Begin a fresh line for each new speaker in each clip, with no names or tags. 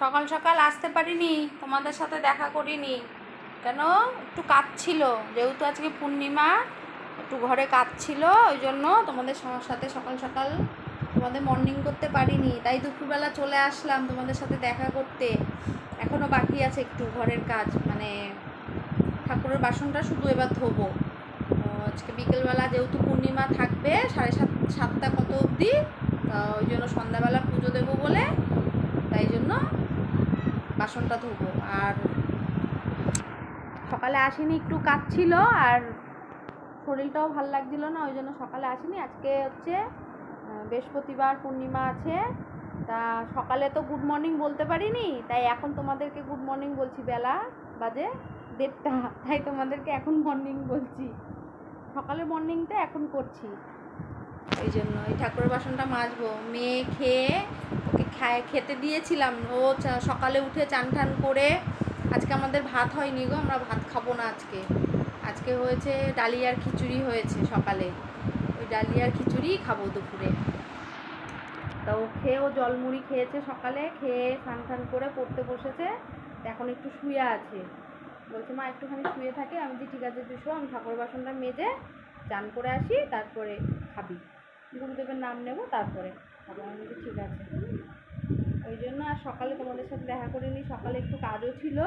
সকাল সকাল আসতে পারিনি, তোমাদের সাথে দেখা করিনি। কেন? একটু কাজ ছিল যেহেতু আজকে পূর্ণিমা, একটু ঘরে কাজ ছিল ওই জন্য তোমাদের সাথে সকাল সকাল তোমাদের মর্নিং করতে পারিনি। তাই দুপুরবেলা চলে আসলাম তোমাদের সাথে দেখা করতে। এখনও বাকি আছে একটু ঘরের কাজ মানে ঠাকুরের বাসনটা শুধু এবার ধোবো। তো আজকে বিকেলবেলা যেহেতু পূর্ণিমা থাকবে, সাড়ে সাত, সাতটা কত অবধি ওই জন্য সন্ধ্যাবেলা পুজো দেবো বলে তাই জন্য বাসনটা ধোবো। আর সকালে আসিনি, একটু কাজ ছিল আর শরীরটাও ভালো লাগছিল না, ওই জন্য সকালে আসিনি। আজকে হচ্ছে বৃহস্পতিবার, পূর্ণিমা আছে। তা সকালে তো গুড মর্নিং বলতে পারিনি, তাই এখন তোমাদেরকে গুড মর্নিং বলছি, বেলা বাজে দেড়টা। তাই তোমাদেরকে এখন মর্নিং বলছি। সকালে মর্নিংটা এখন করছি। এই জন্য এই ঠাকুরের বাসনটা মাজবো। মেয়ে খেয়ে খায়, খেতে দিয়েছিলাম। ও সকালে উঠে চান টান করে আজকে আমাদের ভাত হয়নি গো, আমরা ভাত খাব না আজকে। আজকে হয়েছে ডালিয়ার খিচুড়ি হয়েছে সকালে। ওই ডালিয়ার খিচুড়ি খাব দুপুরে। তা ও খেয়ে, ও জলমুড়ি খেয়েছে সকালে, খেয়ে স্নান টান করে পড়তে বসেছে। এখন একটু শুয়ে আছে। বলছে, মা, একটুখানি শুয়ে থাকে, আমি যে ঠিক আছে তুই শো আমি ঠাকুর বাসনটা মেজে চান করে আসি, তারপরে খাবি। গুরুদেবের নাম নেব, তারপরে। আমি ঠিক আছে। ওই জন্য আর সকালে তোমাদের সাথে দেখা করিনি, সকালে একটু কাজও ছিল।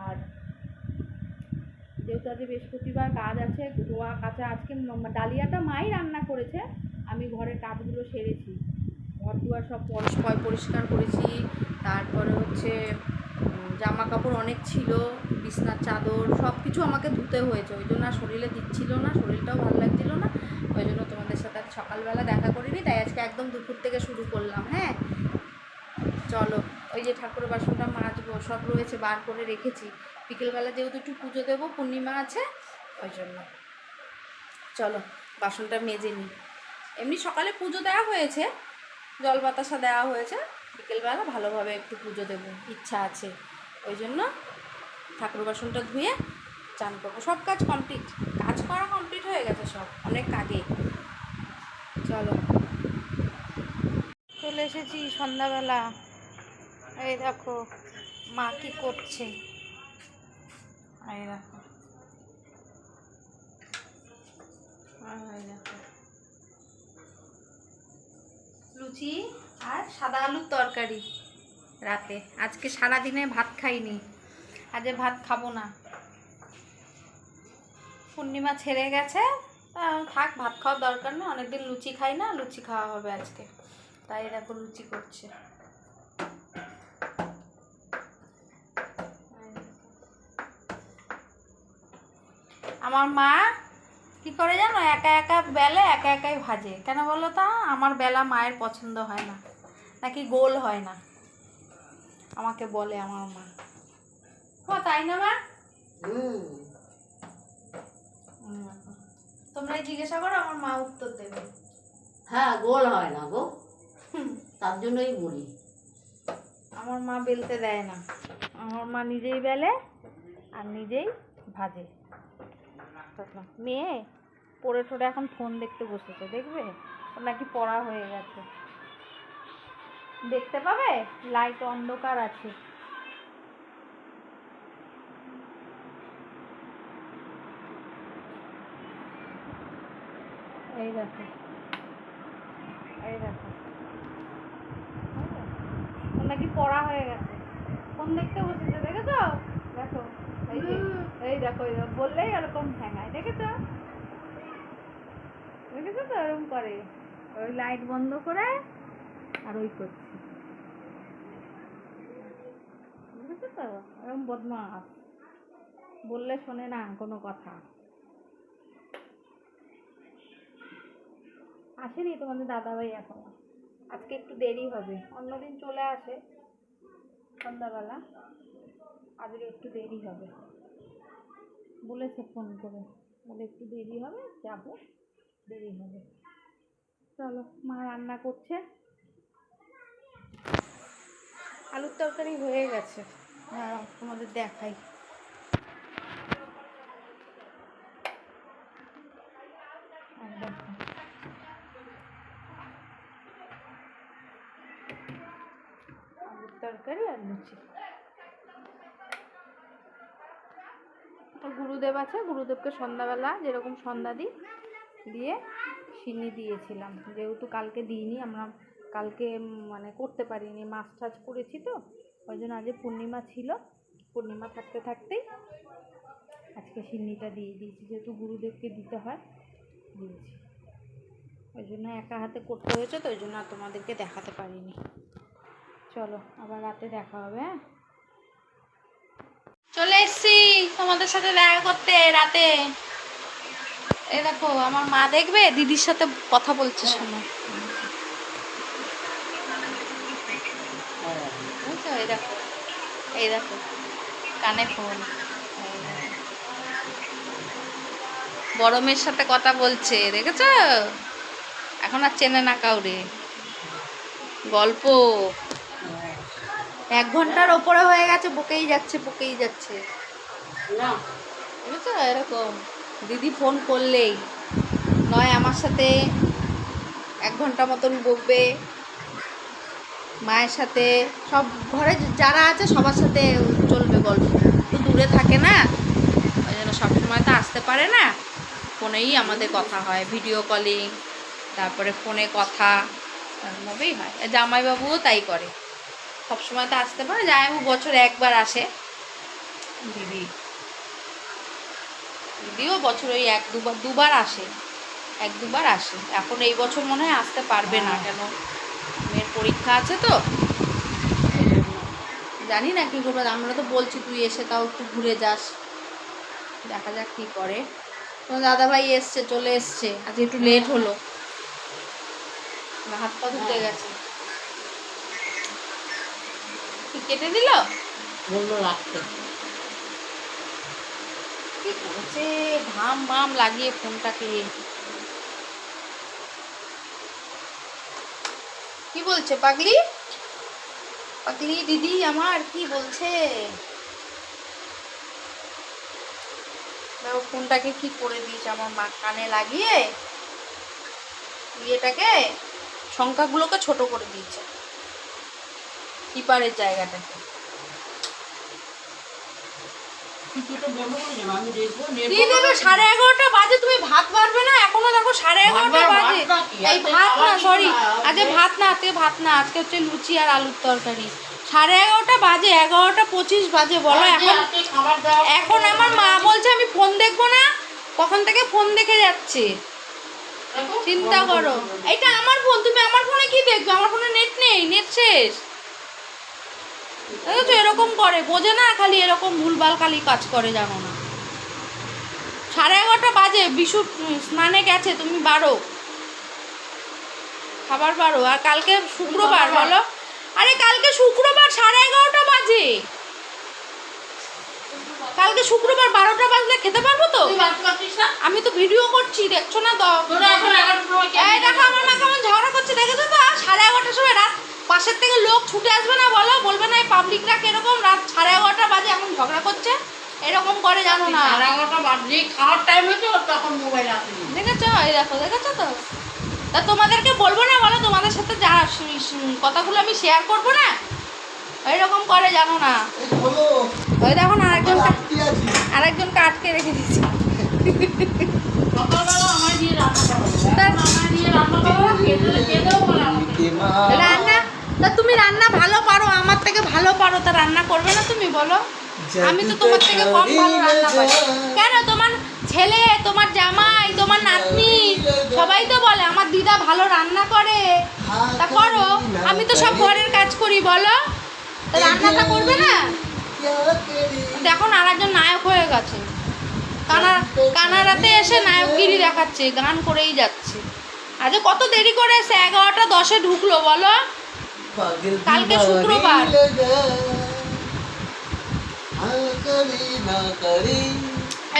আর যেহেতু আজকে বৃহস্পতিবার কাজ আছে, ধোয়া, কাঁচা, আজকে ডালিয়াটা মাই রান্না করেছে। আমি ঘরের কাজগুলো সেরেছি। ঘর দুয়ার সব পরিষ্কার পরিষ্কার করেছি। তারপরে হচ্ছে জামা কাপড় অনেক ছিল, বিছনার চাদর সব কিছু আমাকে ধুতে হয়েছে। ওই জন্য শরীরে দিচ্ছিল না, শরীরটাও ভালো লাগছিল না। ওই জন্য তোমাদের সাথে সকালবেলা দেখা করিনি, তাই আজকে একদম দুপুর থেকে শুরু করলাম হ্যাঁ? চলো, ওই যে ঠাকুর বাসনটা মাজবো, সব রয়েছে বার করে রেখেছি। বিকেলবেলা যেহেতু একটু পুজো দেবো, পূর্ণিমা আছে, ওই জন্য। চলো, বাসনটা মেজে নিই। এমনি সকালে পুজো দেওয়া হয়েছে, জল বাতাসা দেওয়া হয়েছে, বিকেলবেলা ভালোভাবে একটু পুজো দেবো, ইচ্ছা আছে। ওই জন্য ঠাকুর বাসনটা ধুয়ে চান করব। সব কাজ কমপ্লিট কাজ করা কমপ্লিট হয়ে গেছে সব, অনেক আগে। চলো। চলে এসেছি সন্ধ্যাবেলা। এই দেখো, মা কি করছে? এই দেখো। লুচি আর সাদা আলুর তরকারি রাতে। আজকে সারা দিনে ভাত খাইনি। আজকে ভাত খাব না। পূর্ণিমা ছেড়ে গেছে। থাক, ভাত খাওয়ার দরকার নেই। অনেকদিন লুচি খাই না, লুচি খাওয়া হবে আজকে। তাই দেখো লুচি করছে। আমার মা কি করে জানো? একা একা বেলে একা একাই ভাজে। কেন বলো তা? আমার বেলা মায়ের পছন্দ হয় না। নাকি গোল হয় না? আমাকে বলে আমার মা। ও তাই না মা। তোমরা জিজ্ঞাসা করো আমার মা উত্তর দেবে।
হ্যাঁ গোল হয় না গো। তার জন্যই বলি।
আমার মা বেলতে দেয় না। আমার মা নিজেই বেলে আর নিজেই ভাজে। মেয়ে, পড়ে ঠোড়ে এখন ফোন দেখতে বসেছে, দেখবে? নাকি পড়া হয়ে গেছে। দেখতে পাবে? লাইট অন্ধকার আছে। এই দেখো। এই দেখো। নাকি পড়া হয়ে গেছে। ফোন দেখতে বসেছে, দেখেছ? দেখো। এই দেখো বললেই এরকম ঠ্যাঙায় দেখেছ? দেখেছ তো এরকম করে? ওই লাইট বন্ধ করে আর ওই করছে। দেখেছ তো? এরকম বদমাস বললে শোনে না কোনো কথা। আসেনি তোমাদের দাদাভাই এখনও। আজকে একটু দেরি হবে। অন্যদিন চলে আসে সন্ধ্যাবেলা। আজকে একটু দেরি হবে। বলেছে ফোন করে। বলে একটু দেরি হবে, যাব। দেরি হবে। চলো, মা রান্না করছে। আলুর তরকারি হয়ে গেছে। দাঁড়াও, তোমাদের দেখাই। তরকারি আর লুচি। আর গুরুদেব আছে, গুরুদেবকে সন্ধ্যাবেলা যেরকম সন্ধ্যা দিই, দিয়ে সিন্নি দিয়েছিলাম। যেহেতু কালকে দিইনি, আমরা কালকে মানে করতে পারিনি, মাছ টাছ করেছি তো, ওই জন্য আজ পূর্ণিমা ছিল। পূর্ণিমা থাকতে থাকতেই আজকে সিন্নিটা দিয়ে দিয়েছি, যেহেতু গুরুদেবকে দিতে হয়, দিয়েছি। ওই জন্য একা হাতে করতে হয়েছে তো, ওই জন্য আর তোমাদেরকে দেখাতে পারিনি। চলো, আবার রাতে দেখা হবে হ্যাঁ? চলে এসছি তোমাদের সাথে দেখা করতে রাতে। এই দেখো, আমার মা দেখবে, দিদির সাথে কথা বলছে শোনো। এই দেখো, এই কানে ফোন। মেয়ের সাথে কথা বলছে, দেখেছ? এখন আর চেনে না কাউরে। গল্প। এক ঘণ্টার ওপরে হয়ে গেছে, বকেই যাচ্ছে বকেই যাচ্ছে।
না
এরকম। দিদি ফোন করলেই। নয়, আমার সাথে এক ঘণ্টা মতন বকবে। মায়ের সাথে, সব ঘরে যারা আছে, সবার সাথে চলবে গল্প। তো দূরে থাকে না, ওই জন্য সবসময় তো আসতে পারে না। ফোনেই আমাদের কথা হয় ভিডিও কলিং তারপরে ফোনে কথা, এরকমভাবেই হয়। জামাইবাবুও তাই করে। সবসময় তো আসতে পারে। জামাইবাবু বছরে একবার আসে। দিদি। দিদিও বছর ওই এক দুবার দুবার আসে। এক দুবার আসে। এখন এই বছর মনে হয় আসতে পারবে না কেন? মেয়ের পরীক্ষা আছে তো। জানি না কী করব আমরা তো বলছি তুই এসে তাও একটু ঘুরে যাস। দেখা যাক কী করে। তোমার দাদাভাই এসছে চলে এসছে। আজ একটু লেট হলো। হাত পা ধুতে গেছে। কি কেটে দিল?
বলল রাখতে।
কি করেছে? ঘাম মাম লাগিয়ে ফোনটাকে। কি বলছে পাগলি? পাগলি দিদি আমার কি বলছে? দেখো ফোনটাকে কি করে দিয়েছে আমার মা কানে লাগিয়ে? ইয়েটাকে সংখ্যাগুলোকে ছোট করে দিয়েছে। কিপারের জায়গাটাকে সাড়ে এগারোটা বাজে তুমি ভাত পারবে না? এখনও দেখো সাড়ে এগারোটা বাজে। এই ভাত না সরি আজকে ভাত না আজকে ভাত না আজকে হচ্ছে লুচি আর আলুর তরকারি। সাড়ে এগারোটা বাজে এগারোটা পঁচিশ বাজে বলো এখন এখন আমার মা বলছে আমি ফোন দেখব না কখন থেকে ফোন দেখে যাচ্ছে? চিন্তা করো। এটা আমার ফোন তুমি আমার ফোনে কি দেখবে? আমার ফোনে নেট নেই নেট শেষ। দেখেছ এরকম করে বোঝে না খালি এরকম ভুলভাল খালি কাজ করে জানো না। সাড়ে এগারোটা বাজে বিশু স্নানে গেছে তুমি বারো। খাবার বারো আর কালকে শুক্রবার বলো? আরে কালকে শুক্রবার সাড়ে এগারোটা বাজে। কালকে শুক্রবার বারোটা বাজলে খেতে পারব তো? আমি তো ভিডিও করছি দেখছ না তো? দেখো আমার মা কেমন ঝগড়া করছে দেখেছ তো? সাড়ে এগারোটার সময় রাত পাশের থেকে লোক ছুটে আসবে না বলো? বলবে না এই পাবলিকরা কীরকম? রাত সাড়ে এগারোটা বাজে এখন ঝগড়া করছে? এরকম করে জানো না।
সাড়ে এগারোটা বাজে খাওয়ার টাইম হয়েছে তখন মোবাইল আসেনি।
দেখেছ? এই দেখো দেখেছ তো? তা তোমাদেরকে বলব না বলো? তোমাদের সাথে যা কথাগুলো আমি শেয়ার করব না? এরকম করে জানো না। ওই দেখো না আরেকজন আরেকজনকে আটকে রেখে দিচ্ছি
রান্না করো
তা- তুমি রান্না ভালো পারো আমার থেকে ভালো পারো তা রান্না করবে না তুমি বলো? আমি তো তোমার থেকে কম ভালো রান্না পারি। কেন? তোমার ছেলে তোমার জামাই তোমার নাতনি সবাই তো বলে আমার দিদা ভালো রান্না করে। তা করো আমি তো সব ঘরের কাজ করি বলো? তা রান্নাটা করবে না? দেখো না আরেকজন নায়ক হয়ে গেছে। কানা কানাডাতে এসে নায়কগিরি দেখাচ্ছে গান করেই যাচ্ছে। আজ কত দেরি করে এসে এগারোটা দশে ঢুকলো বলো? কালকে শুক্রবার।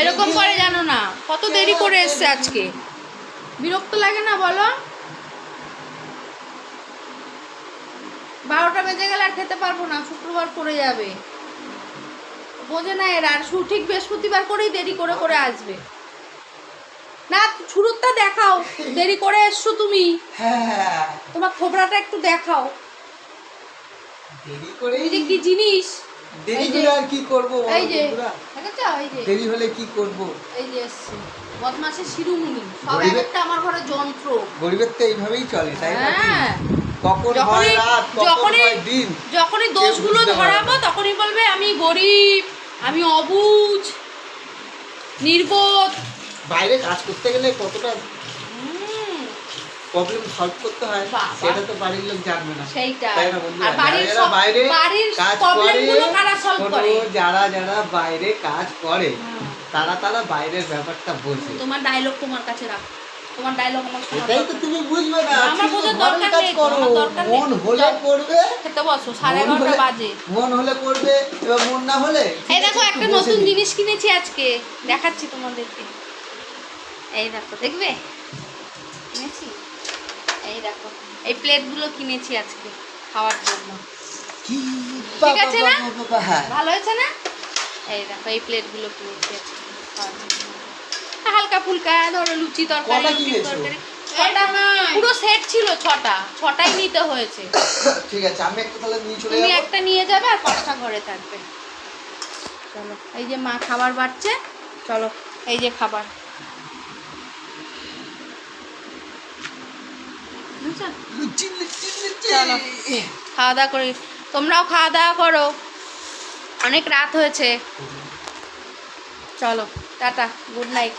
এরকম করে জানো না কত দেরি করে এসছে আজকে। বিরক্ত লাগে না বলো? বারোটা বেজে গেলে আর খেতে পারব না শুক্রবার পড়ে যাবে। বোঝে না এরা আর ঠিক বৃহস্পতিবার করেই দেরি করে করে আসবে। না শুরুটা দেখাও দেরি করে এসছো তুমি।
হ্যাঁ
তোমার থোবড়াটা একটু দেখাও।
দেরি করে
এই যে কি জিনিস?
দেরি করে আর কি করব
এই যে
বন্ধুরা?
এই যে।
দেরি হলে কি করব?
এই যে এসছে। বদমাসের শিরুমুনি সব একটা আমার ঘরে যন্ত্র।
গরিবের তো এইভাবেই চলে তাই না
হ্যাঁ।
কখন হয়
যখনই-
রাত কখন
যখনই-
হয় দিন?
যখনই দোষগুলো ধরাবো তখনই বলবে আমি গরিব আমি অবুঝ নির্বোধ।
বাইরে কাজ করতে গেলে কতটা প্রবলেম সলভ করতে হয় সেটা তো বাড়ির লোক জানবে না।
সেইটা।
বাইরে কাজ করে, যারা যারা বাইরে কাজ করে
হ্যাঁ।
তারা তারা বাইরের ব্যাপারটা বোঝে।
তোমার ডায়লগ তোমার কাছে রাখ। তোমার ডায়লগ আমার
এটাই তো তুমি বুঝবে না।
আমার বোঝার দরকার নেই, আমার দরকার নেই।
মন হলে করবে।
খেতে বসো সাড়ে
মন
এগারোটা
হলে-
বাজে।
মন হলে করবে এবার মন না হলে
এই দেখো
একটা
নতুন জিনিস কিনেছি আজকে। দেখাচ্ছি তোমাদেরকে। এই দেখো দেখবে? কিনেছি? এই দেখো এই প্লেটগুলো কিনেছি আজকে খাওয়ার জন্য। ঠিক আছে না?
হ্যাঁ।
ভালো হয়েছে না? এই দেখো এই প্লেটগুলো কিনেছি আজকে খাওয়ার জন্য। হালকা ফুলকা ধরো লুচি তরকারি তরকারি। ছটা পুরো সেট ছিল ছটা। ছটাই নিতে হয়েছে।
ঠিক আছে আমি একটা তাহলে নিয়ে চলে
তুমি একটা নিয়ে যাবে আর পাঁচটা ঘরে থাকবে। চলো এই যে মা খাবার বাড়ছে চলো এই যে খাবার বুঝছ?
লুচি, লুচি, লুচি।
চলো। খাওয়া দাওয়া করি তোমরাও খাওয়া দাওয়া করো। অনেক রাত হয়েছে। চলো টাটা গুড নাইট।